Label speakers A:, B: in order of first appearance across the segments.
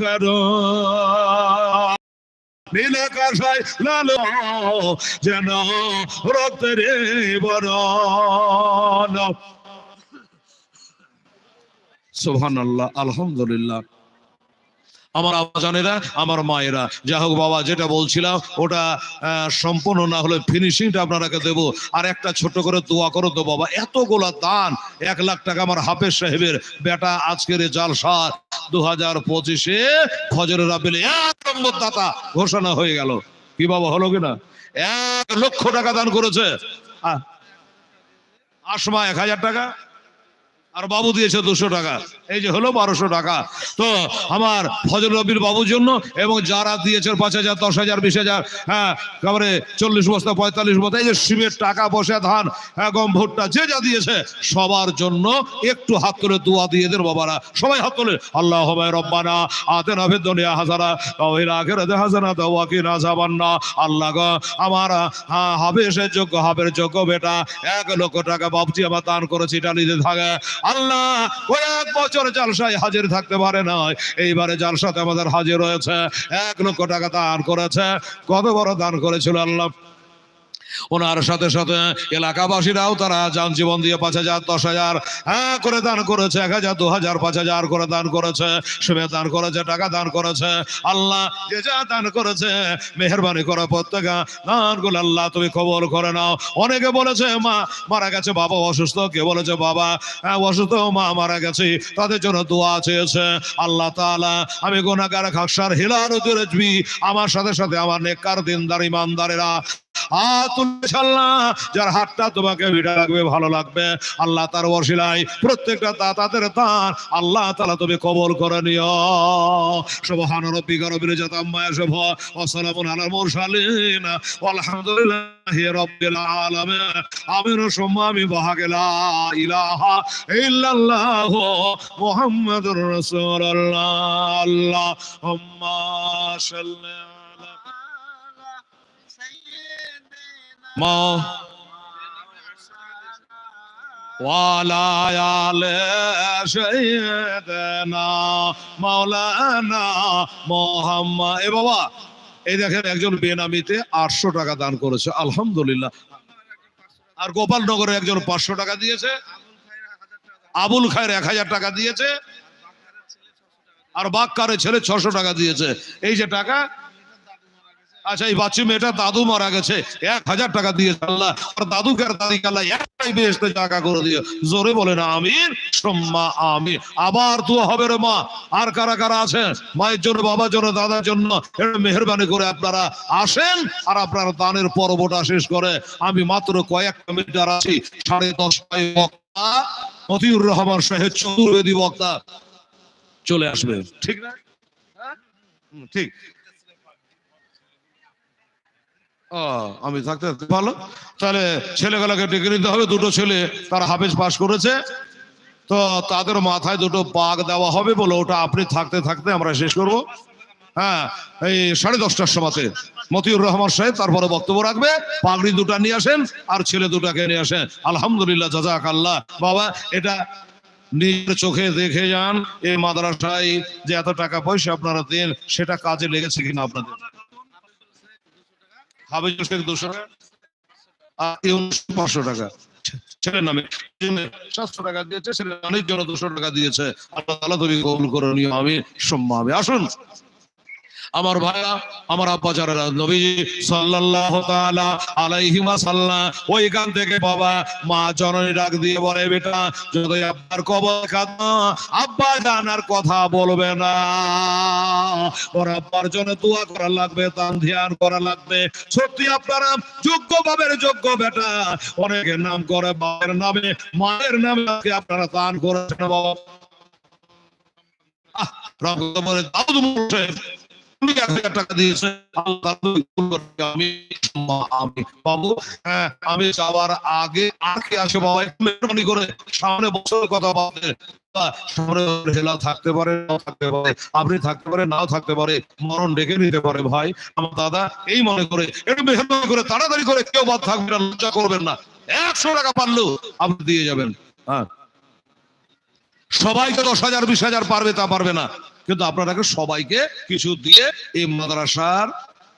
A: করো নীলাকাশায় লালো যেন রক্তের বরণ। সোহান আলহামদুলিল্লাহ। আমার আব্বাজানেরা, আমার মায়েরা। যা হোক বাবা, যেটা বলছিলাম, ওটা সম্পূর্ণ না হলে ফিনিশিংটা আপনারাকে দেবো। আর একটা ছোট করে দোয়া করো তো বাবা, এতগুলা দান, এক লাখ টাকা আমার হাফেজ সাহেবের। বেটা, আজকের এই জালসার দু হাজার পঁচিশে ফজরের রাবিলে এক নম্বর দাতা ঘোষণা হয়ে গেল। কি বাবা, হলো কিনা? এক লক্ষ টাকা দান করেছে। আসমা এক হাজার টাকা আর বাবু দিয়েছে দুশো টাকা। এই যে হলো বারোশো টাকা। তো আমার ফজল রবির বাবুর জন্য এবং যারা দিয়েছে পাঁচ হাজার দশ হাজার বিশ হাজার হ্যাঁ তারপরে চল্লিশ বস্তা পঁয়তাল্লিশ বস্তা এই যে সিমের টাকা বসে ধান হ্যাঁ, গম ভুট্টা যে যা দিয়েছে সবার জন্য একটু হাত তুলে দোয়া দিয়ে দেন বাবারা। সবাই হাত তোলে আল্লাহ হবে রব্বানা আতে না দুনিয়া হাজারা তাওহির আখিরাতে হাসানা দাওয়া কি না যাবান্না। আল্লাহ গো আমার হ্যাঁ, হাবেশের যোগ্য হাবের যোগ্য বেটা। এক লক্ষ টাকা বাবজি আমার দান করেছি এটা নিতে থাকে। আল্লাহ কয়েক বছর জালসায় হাজির থাকতে পারে না এইবারে জালসাতে আমাদের হাজির হয়েছে, এক লক্ষ টাকা দান করেছে। কত বড় দান করেছিল আল্লাহ? ওনার সাথে সাথে এলাকাবাসীরাও তারা যান জীবন দিয়ে পাঁচ হাজার দশ হাজার হ্যাঁ করে দান করেছে এক হাজার দু হাজার পাঁচ হাজার করে দান করেছে শুভে দান করেছে টাকা দান করেছে আল্লাহ যে যা দান করেছে মেহরবানি করে প্রত্যেকে দানগুলো আল্লাহ তুমি কবল করে নাও। অনেকে বলেছে মা মারা গেছে বাবা অসুস্থ। কে বলেছে বাবা হ্যাঁ, অসুস্থ মা মারা গেছে। তাদের জন্য দোয়া চেয়েছে আল্লাহ তাআলা আমি গোনাগার খাকসার হিলার উদ্দিন আমার সাথে সাথে আমার নেককার দিনদার ইমানদারেরা তুলে যার হাতটা তোমাকে ভিড়া লাগবে, ভালো লাগবে, আল্লাহ তার ওসিলাই প্রত্যেকটা দাতাদের দান, আল্লাহ তাআলা তুমি কবল করে নিও। সুবহান রাব্বিকা মা ওয়ালা আলে সৈয়দনা মাওলানা মোহাম্মদ এ বাবা, এই দেখেন একজন বেনামিতে আটশো টাকা দান করেছে, আলহামদুলিল্লাহ। আর গোপালনগরে একজন পাঁচশো টাকা দিয়েছে, আবুল খায়ের এক হাজার টাকা দিয়েছে, আর বাক্কারের ছেলে ছশো টাকা দিয়েছে। এই যে টাকা আচ্ছা এই বাচ্চা মেয়েটা দাদু মারা গেছে। এক হাজার টাকা দিয়েছে আল্লাহ। আর দাদুকে আর দাদিকে আল্লাহ একটাই বেহেস্তে জায়গা করে দিয়ে জোরে বলে না আমিন। সম্মা আমি আবার দোয়া হবে রে মা। আর কারা কারা আছেন? মায়ের জন্য, বাবার জন্য, দাদার জন্য মেহরবানি করে আপনারা আসেন আর আপনারা দানের পর্বটা শেষ করে। আমি মাত্র কয়েকটা মিটার আছি। সাড়ে দশটায় বক্তা। মতিউর রহমান সাহেব, চতুর্বেদী বক্তা। চলে আসবে ঠিক না? হ্যাঁ? ঠিক। আমি থাকতে থাকতে ভালো। তাহলে ছেলেগুলোকে ডেকে নিতে হবে। দুটো ছেলে তারা হাফেজ পাস করেছে। তো তাদের মাথায় দুটো বাঘ দেওয়া হবে বলে ওটা আপনি থাকতে থাকতে আমরা শেষ করব। হ্যাঁ এই সাড়ে দশটার সময়তে মতিউর রহমান সাহেব তারপরে বক্তব্য রাখবে। পাগড়ি দুটা নিয়ে আসেন আর ছেলে দুটাকে নিয়ে আসেন। আলহামদুলিল্লাহ জাজাক আল্লাহ বাবা, এটা নিজের চোখে দেখে যান। এই মাদ্রাসায় যে এত টাকা পয়সা আপনারা দেন, সেটা কাজে লেগেছে কিনা আপনাদের? হাবিজুল শেখ দুশো পাঁচশো টাকা। ছেলের নামে সাতশো টাকা দিয়েছে, ছেলের অনেক জন দুশো টাকা দিয়েছে। আল্লাহ তুমি কবুল করে নিও আমি সম্মা আসুন। আমার ভাইরা, আমার আব্বা যারা নবীজি সাল্লাল্লাহু তাআলা আলাইহি ওয়াসাল্লাম ওইখান থেকে বাবা মা জননী ডাক দিয়ে বলে, বেটা যদি আব্বার কবর কাঁদো আব্বা জানার কথা বলবে না। ওর আব্বার জন্য দোয়া করা লাগবে, দান ধ্যান করা লাগবে। সত্যি আপনারা যোগ্য বাবের যোগ্য বেটা। অনেকের নাম করে বাবার নামে, মায়ের নামে আজকে আপনারা দান করেছেন বাবা। বলে দাউদ মোশেফ তুমি এক হাজার টাকা। আমি আমি হ্যাঁ আমি যাওয়ার আগে আগে আসে বাবা? একটু মেহরবানি করে সামনে কথা থাকতে পারে থাকতে পারে, আপনি থাকতে পারে, নাও থাকতে পারে, মরণ ডেকে নিতে পারে ভাই। আমার দাদা এই মনে করে, একটু মেহরবানি করে, তাড়াতাড়ি করে কেউ বাদ থাকবে না, লজ্জা করবেন না। একশো টাকা পারলেও আপনি দিয়ে যাবেন। হ্যাঁ। সবাইকে দশ হাজার, বিশ হাজার পারবে তা পারবে না। কিন্তু আপনারাকে সবাইকে কিছু দিয়ে এই মাদ্রাসার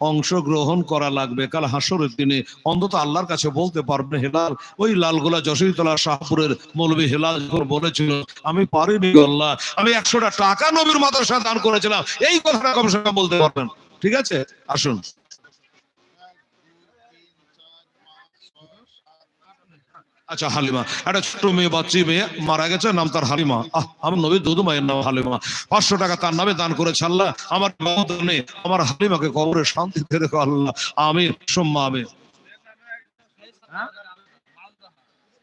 A: অংশগ্রহণ করা লাগবে। কাল হাসরের দিনে অন্তত আল্লাহর কাছে বলতে পারবে, হেলাল, ওই লালগোলা যশোরতলা শাহপুরের মৌলবী হেলাল যখন বলেছিল, আমি পারিনি আল্লাহ, আমি একশোটা টাকা নবীর মাদ্রাসা দান করেছিলাম। এই কথাটা কমসে কম বলতে পারবেন। ঠিক আছে? আসুন। আচ্ছা হালিমা। একটা ছোট মেয়ে, বাচ্চি মেয়ে মারা গেছে, নাম তার হালিমা। আহ, আমার নবী দুদু মায়ের নাম হালিমা। পাঁচশো টাকা তার নামে দান করেছে আল্লাহ। আমার বাবা আমার হালিমাকে কবরে শান্তিতে রেখো আল্লাহ। আমি সোম্মা আমি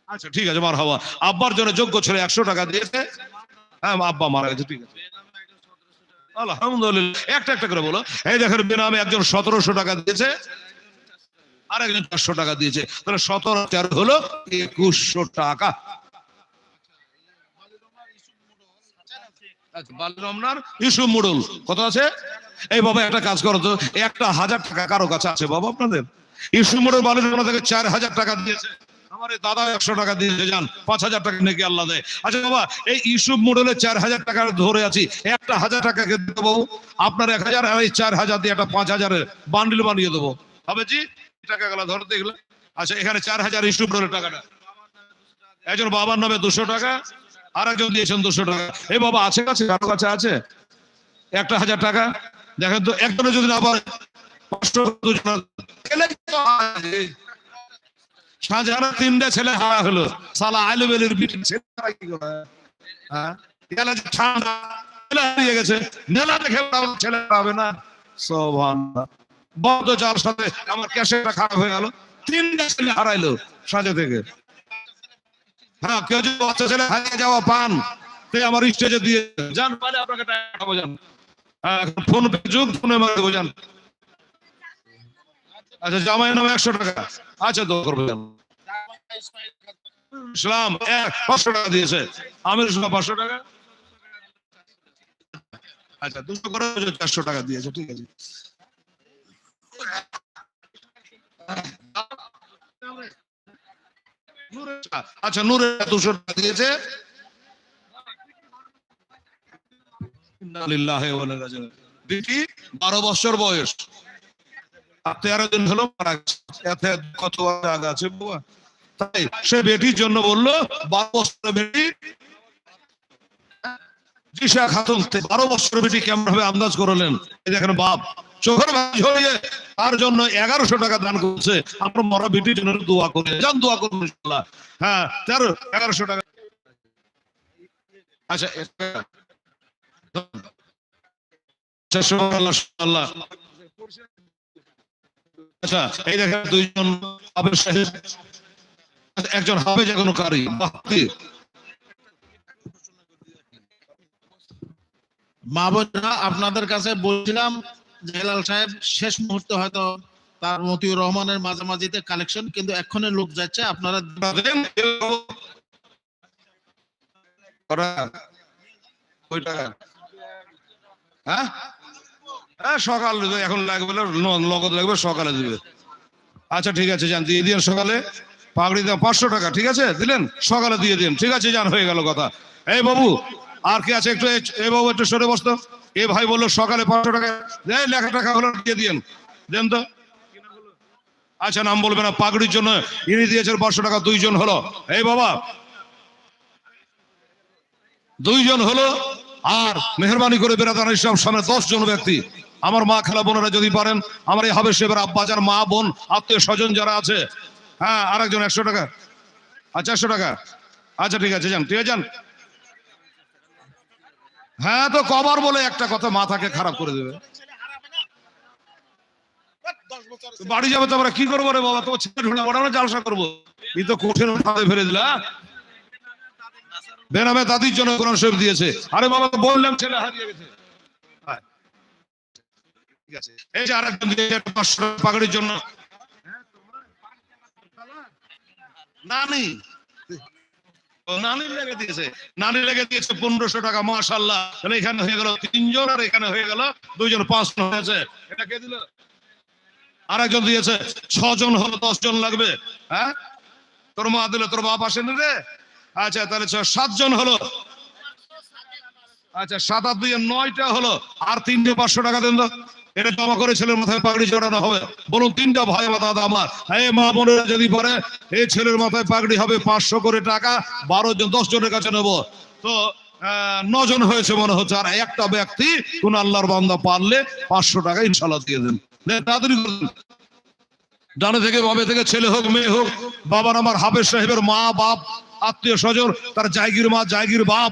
A: আচ্ছা ঠিক আছে মার হওয়া আব্বার জন্য যোগ্য ছেলে একশো টাকা দিয়েছে। হ্যাঁ আব্বা মারা গেছে, ঠিক আছে। আলহামদুলিল্লাহ। একটা একটা করে বলো। এই দেখেন বেনামে একজন সতেরোশো টাকা দিয়েছে। আর একজন চারশো টাকা দিয়েছে। তাহলে সতেরো তেরো হলো একুশশো টাকা। আচ্ছা, কত আছে? এই বাবা একটা কাজ করো তো একটা হাজার টাকা কারও কাছে আছে বাবা আপনাদের? থেকে চার হাজার টাকা দিয়েছে। আমার দাদা একশো টাকা দিয়েছে যান পাঁচ হাজার টাকা নাকি আল্লাহ দেয়। আচ্ছা বাবা এই ইস্যু মুডলে চার হাজার টাকা ধরে আছি একটা হাজার টাকাকে দেবো? আপনার এক হাজার আর এই চার হাজার দিয়ে একটা পাঁচ হাজারের বান্ডিল বানিয়ে দেবো। হবে জি? টাকা গুলা ধরতে এগুলো আচ্ছা এখানে চার হাজার ইস্যু টাকাটা। একজন বাবার নামে দুশো টাকা আর একজন দিয়েছেন দুশো টাকা। এই বাবা, আছে কাছে? কারও কাছে আছে? একটা হাজার টাকা? দেখেন তো একজনে যদি না পারে ছেলে হ্যাঁ? ছেলে পাবে না। সোভান বদ্ধ যার সাথে আমার ক্যাশেটটা খারাপ হয়ে গেল। তিনটা ছেলে হারাইলো সাজে থেকে। হ্যাঁ কেউ যদি বাচ্চা ছেলে হারিয়ে যাওয়া পান সে আমার স্টেজে দিয়ে যান। পালে আপনাকে টাকা হ্যাঁ ফোন পে যুগ ফোনে মারে বোঝান আচ্ছা জামাই নামে একশো টাকা। আচ্ছা তো করব, যান। ইসলাম পাঁচশো টাকা দিয়েছে। আমির ইসলাম, পাঁচশো টাকা। আচ্ছা দুশো করে চারশো টাকা দিয়েছে, ঠিক আছে। আচ্ছা নূরে দুশো টাকা দিয়েছে। বারো বছর বয়স। তেরো দিন হলো কত আছে বাবা। তাই সে বেটির জন্য বলল, বারো বছর বেটি জিসা খাতুন, বারো বছর বেটি কেমন ভাবে আন্দাজ করলেন এই দেখেন বাপ। ভাই ঝরিয়ে তার জন্য এগারোশো টাকা দান করছে। আমরা মরা বেটির জন্য দোয়া করে। যান দোয়া করুন। হ্যাঁ তেরো এগারোশো টাকা। আচ্ছা আচ্ছা,
B: মা বোনেরা আপনাদের কাছে বলছিলাম জেলাল সাহেব শেষ মুহূর্তে হয়তো তার মতিউর রহমানের মাঝামাঝিতে কালেকশন কিন্তু এক্ষণে লোক যাচ্ছে, আপনারা?
A: হ্যাঁ? হ্যাঁ সকাল এখন লাগবে নগদ লাগবে, সকালে দিবে। আচ্ছা ঠিক আছে, যান, দিয়ে দিন সকালে। পাগড়ি দাম পাঁচশো টাকা, ঠিক আছে? দিলেন? সকালে দিয়ে দিন, ঠিক আছে, যান, হয়ে গেল কথা। এই বাবু, আর কি আছে একটু? এই বাবু, একটু সরে বসতো এ ভাই বলল, সকালে পাঁচশো টাকা। লেখা টাকা হলো, দিয়ে দিন দেন তো। আচ্ছা নাম বলবে না, পাগড়ির জন্য ইনি দিয়েছেন পাঁচশো টাকা, দুইজন হলো। এই বাবা, দুইজন হলো, আর মেহরবানি করে বেরাদান ইসলাম সামনে জন ব্যক্তি। আমার মা খেলা বোনেরা যদি পারেন, আমার এই হবে সেবার আব্বা যার মা, বোন, আত্মীয় স্বজন যারা আছে হ্যাঁ আর একজন একশো টাকা। আচ্ছা একশো টাকা। আচ্ছা ঠিক আছে, যান, ঠিক আছে, যান। হ্যাঁ তো কবার বলে একটা কথা মাথাকে খারাপ করে দেবে। বাড়ি যাবে তো আমরা কি করব রে বাবা? তোমার ছেলে ঢুলে আমরা জালসা করব। এই তো কঠিন ফেলে দিলা বেনামে দাদির জন্য কোরআন শরীফ দিয়েছে। আরে বাবা বললাম ছেলে হারিয়ে গেছে। হ্যাঁ। পাগড়ির জন্য। নানি। ও নানি লেগে দিয়েছে। নানি লেগে দিয়েছে পনেরোশো টাকা মাশাল্লাহ তাহলে এখানে হয়ে গেল তিনজন আর এখানে হয়ে গেল দুইজন, পাঁচজন হয়েছে। এটা কে দিল? আরেকজন দিয়েছে, ছজন হলো দশ জন লাগবে। হ্যাঁ? তোর মা দিলে, তোর বাপ আসেনি রে? আচ্ছা তাহলে সাতজন হলো। আচ্ছা সাত আট দুই নয়টা হলো। আর তিনটে পাঁচশো টাকা দেন তো। এটা জমা করে ছেলের মাথায় পাগড়ি চড়ানো হবে। বলুন, তিনটা ভাই দাদা আমার। এই মা বোনেরা যদি পারে এই ছেলের মাথায় পাগড়ি হবে পাঁচশো করে টাকা, বারো জন, দশ জনের কাছে নেব। তো নজন হয়েছে মনে হচ্ছে, আর একটা ব্যক্তি কোন আল্লাহর বান্দা পারলে পাঁচশো টাকা ইনশাল্লাহ দিয়ে দেন। তাড়াতাড়ি ডানে থেকে বামে থেকে ছেলে হোক, মেয়ে হোক বাবার আমার হাফেজ সাহেবের মা, বাপ আত্মীয় স্বজন, তার জায়গির মা, জায়গির বাপ,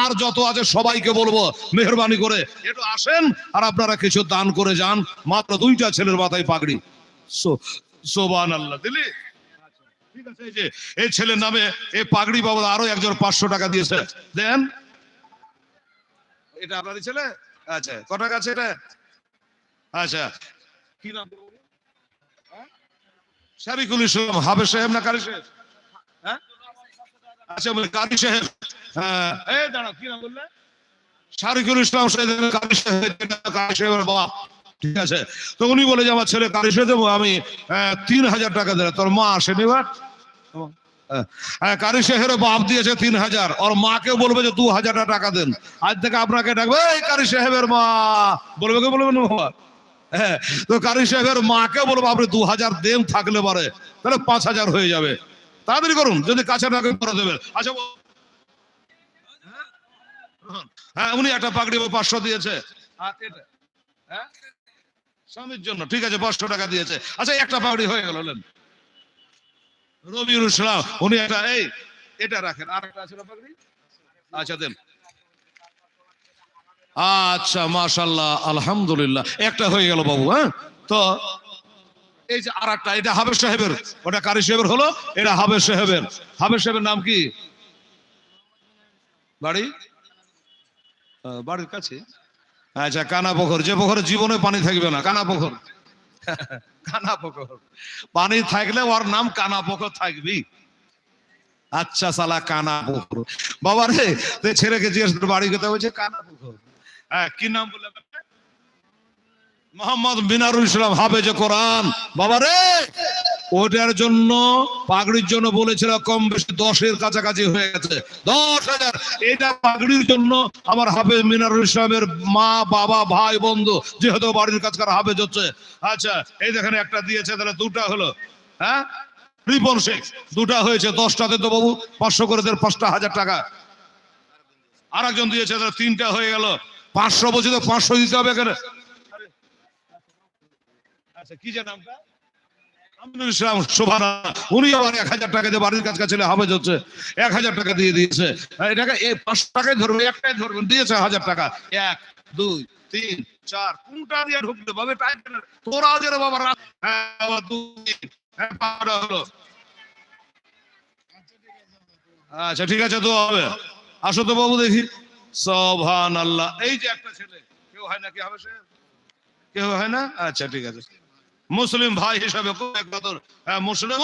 A: আর যত আছে সবাইকে বলব, মেহরবানি করে একটু আসেন, আর আপনারা কিছু দান করে যান। মাত্র দুইটা ছেলের মাথায় পাগড়ি। সোবান আল্লাহ দিলি? ঠিক আছে, এই যে, এই ছেলের নামে এই পাগড়ি বাবদ আরও একজন পাঁচশো টাকা দিয়েছে। দেন। এটা আপনারই ছেলে? আচ্ছা ক টাকা আছে এটা? আচ্ছা কি নাম? শরিকুল ইসলাম হাবে সাহেব না কারি সাহেব? হ্যাঁ আচ্ছা বলে কারি সাহেব এই দাঁড়া কি নাম বললে? শারিকুল ইসলাম সাহেব কারি সাহেব কারি সাহেবের বাপ ঠিক আছে? তো উনি বলে যে আমার ছেলে কারি সাহেব দেবো আমি তিন হাজার টাকা দিলে তোর মা আসেনি এবার? কারি সাহেবের বাপ দিয়েছে তিন হাজার। ওর মাকে বলবে যে দু হাজার টাকা দেন। আজ থেকে আপনাকে ডাকবে এই কারি সাহেবের মা। বলবে কে বলবে না বাবা? হ্যাঁ তো কারি সাহেবের মাকে বলব আপনি দু হাজার দেন থাকলে পারে। তাহলে পাঁচ হাজার হয়ে যাবে। তাড়াতাড়ি করুন, যদি কাছে টাকা করে দেবেন। আচ্ছা হ্যাঁ উনি একটা পাগড়ি পাঁচশো দিয়েছে। হ্যাঁ? স্বামীর জন্য, ঠিক আছে, পাঁচশো টাকা দিয়েছে। আচ্ছা একটা পাগড়ি হয়ে গেল। রবিউল ইসলাম উনি একটা, এই, এটা রাখেন, আর একটা আছে পাগড়ি? আচ্ছা দেন। আচ্ছা মাশাল্লাহ আলহামদুলিল্লাহ, একটা হয়ে গেল বাবু হ্যাঁ? তো এই যে আর একটা এটা হাবের সাহেবের ওটা কারি সাহেবের হলো এটা হাবের সাহেবের। হাবের সাহেবের নাম কি? বাড়ি? বাড়ির কাছে? আচ্ছা কানা পুকুর যে পুকুরে জীবনে পানি থাকবে না কানা পুকুর কানা পুকুর পানি থাকলে ওর নাম কানা পুকুর থাকবি আচ্ছা সালা কানা পুকুর বাবা রে তুই ছেলেকে জিজ্ঞেস বাড়ি কোথায় বলছে? কানা পুকুর হ্যাঁ কি নাম বললে? মোহাম্মদ মিনারুল ইসলাম হাফেজ কোরআন। বাবা রে! ওটার জন্য, পাগড়ির জন্য বলেছিল, কম বেশি দশের কাছাকাছি হয়ে গেছে। দশ হাজার। এটা পাগড়ির জন্য আমার হাফেজ মিনারুল ইসলামের মা, বাবা, ভাই, বন্ধু, যেহেতু বাড়ির কাছকার হাফেজ হচ্ছে। আচ্ছা এই দেখেন একটা দিয়েছে, তাহলে দুটা হলো। হ্যাঁ? রিপন শেখ, দুটা হয়েছে, দশটাতে তো বাবু, পাঁচশো করে দেন, পাঁচটা হাজার টাকা। আর একজন দিয়েছে, তাহলে তিনটা হয়ে গেল। পাঁচশো বলছি তো পাঁচশো দিতে হবে এখানে। আচ্ছা কি যে নামটা হ্যাঁ দুই হ্যাঁ হলো। আচ্ছা ঠিক আছে, তো হবে। আসো তো বাবু দেখি। সোভান আল্লাহ এই যে একটা ছেলে, কেউ হয় নাকি হবে সে কেউ হয় না? আচ্ছা ঠিক আছে। মুসলিম ভাই হিসাবে মুসলিম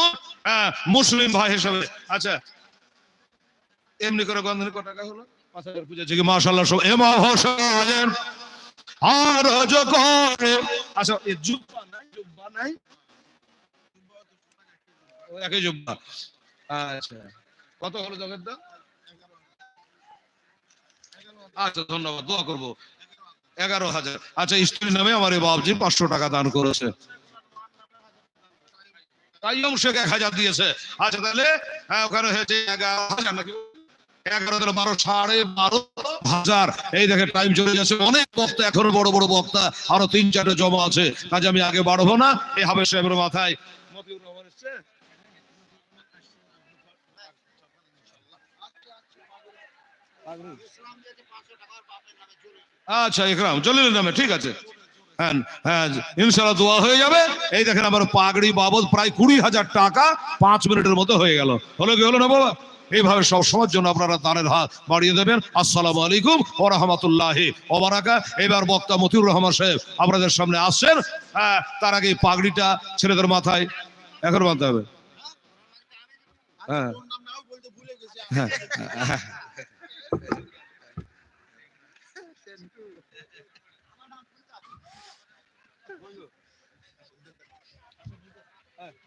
A: মুসলিম ভাই হিসাবে। আচ্ছা এমনি করে গন্ধনি কত টাকা হলো? আচ্ছা আচ্ছা আচ্ছা ধন্যবাদ, দোয়া করব। এগারো হাজার। আচ্ছা স্ত্রীর নামে আমার এই বাবজি পাঁচশো টাকা দান করেছে। কাইয়ম শেখ এক হাজার দিয়েছে। আচ্ছা তাহলে হ্যাঁ ওখানে হয়েছে এগারো হাজার নাকি? এগারো তাহলে বারো, সাড়ে বারো হাজার। এই দেখে টাইম চলে যাচ্ছে। অনেক বক্তা, এখনও বড় বড় বক্তা। আরও তিন, চারটে জমা আছে। কাজে আমি আগে বাড়বো না। এই হাবের সাহেবের মাথায়? আচ্ছা ইকরাম জলিলের নামে ঠিক আছে। হ্যাঁ হ্যাঁ ইনশাল্লাহ দোয়া হয়ে যাবে। এই দেখেন আমার পাগড়ি বাবদ প্রায় কুড়ি হাজার টাকা পাঁচ মিনিটের মধ্যে হয়ে গেল। হলো কি হলো না বাবা এইভাবে সব সময়ের জন্য আপনারা দানের হাত বাড়িয়ে দেবেন। আসসালামু আলাইকুম ও রহমতুল্লাহি ওবারাকা এবার বক্তা মতিউর রহমান সাহেব আপনাদের সামনে আসছেন। হ্যাঁ তার আগে এই পাগড়িটা ছেলেদের মাথায় এখন বাঁধতে হবে। হ্যাঁ। হ্যাঁ।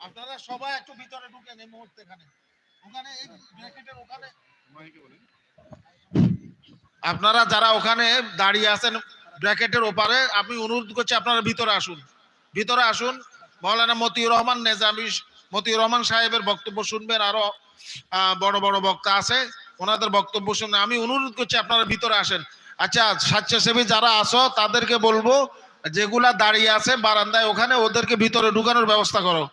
B: আপনারা সবাই একটু ভিতরে ঢুকেন এই মুহূর্তে এখানে। ওখানে এই ব্র্যাকেটের ওখানে আপনারা যারা ওখানে দাঁড়িয়ে আছেন ব্র্যাকেটের ওপারে, আমি অনুরোধ করছি আপনারা ভিতরে আসুন। ভিতরে আসুন। মৌলানা মতিউর রহমান নেজামি মতিউর রহমান সাহেবের বক্তব্য শুনবেন। আরও বড় বড় বক্তা আছে। ওনাদের বক্তব্য শুনে আমি অনুরোধ করছি আপনারা ভিতরে আসেন। আচ্ছা স্বেচ্ছাসেবী যারা আসো তাদেরকে বলব, যেগুলা দাঁড়িয়ে আছে বারান্দায়, ওখানে ওদেরকে ভিতরে ঢুকানোর ব্যবস্থা করো।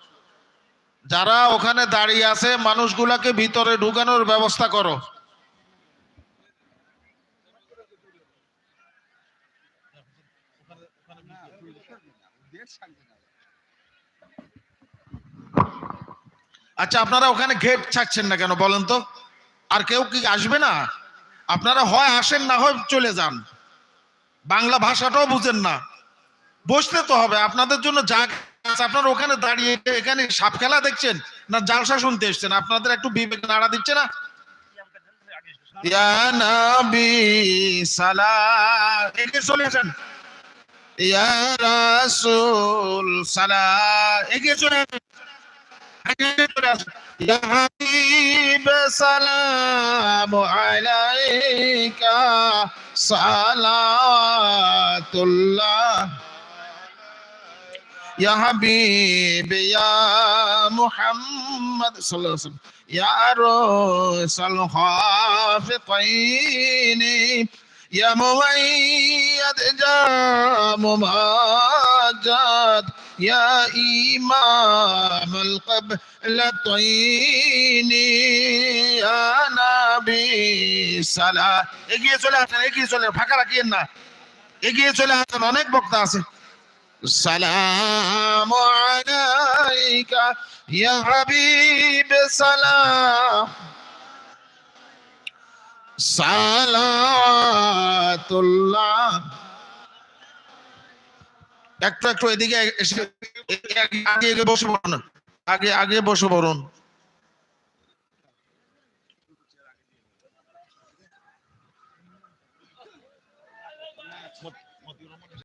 B: যারা ওখানে দাঁড়িয়ে আছে, মানুষগুলাকে ভিতরে ঢুকানোর ব্যবস্থা করো। আচ্ছা আপনারা ওখানে গেট ছাড়ছেন না কেন বলেন তো? আর কেউ কি আসবে না? আপনারা হয় আসেন, না হয় চলে যান। বাংলা ভাষাটাও বুঝেন না। বসতে তো হবে, আপনাদের জন্য যা আপনার ওখানে দাঁড়িয়ে এখানে সাপ খেলা দেখছেন না জালসা শুনতে এসছেন? আপনাদের একটু বিবেক নাড়া দিচ্ছে না? চলে আসেন। চলে আসেন। يا حبيب سلام عليك. صلاة الله. يا حبيب يا محمد. صلى الله عليه وسلم. يا روس الخافقين يا مميد جام مماجد يا إمام القبلتين يا نبي সালাম এগিয়ে চলে আসেন এগিয়ে চলে ফাঁকা রাখিয়েন না এগিয়ে চলে আসেন অনেক বক্তা আছে السلام عليك يا حبيب سلام صلاة الله একটু একটু এদিকে এসে আগে বসে পড়ুন। আগে আগে বসে পড়ুন।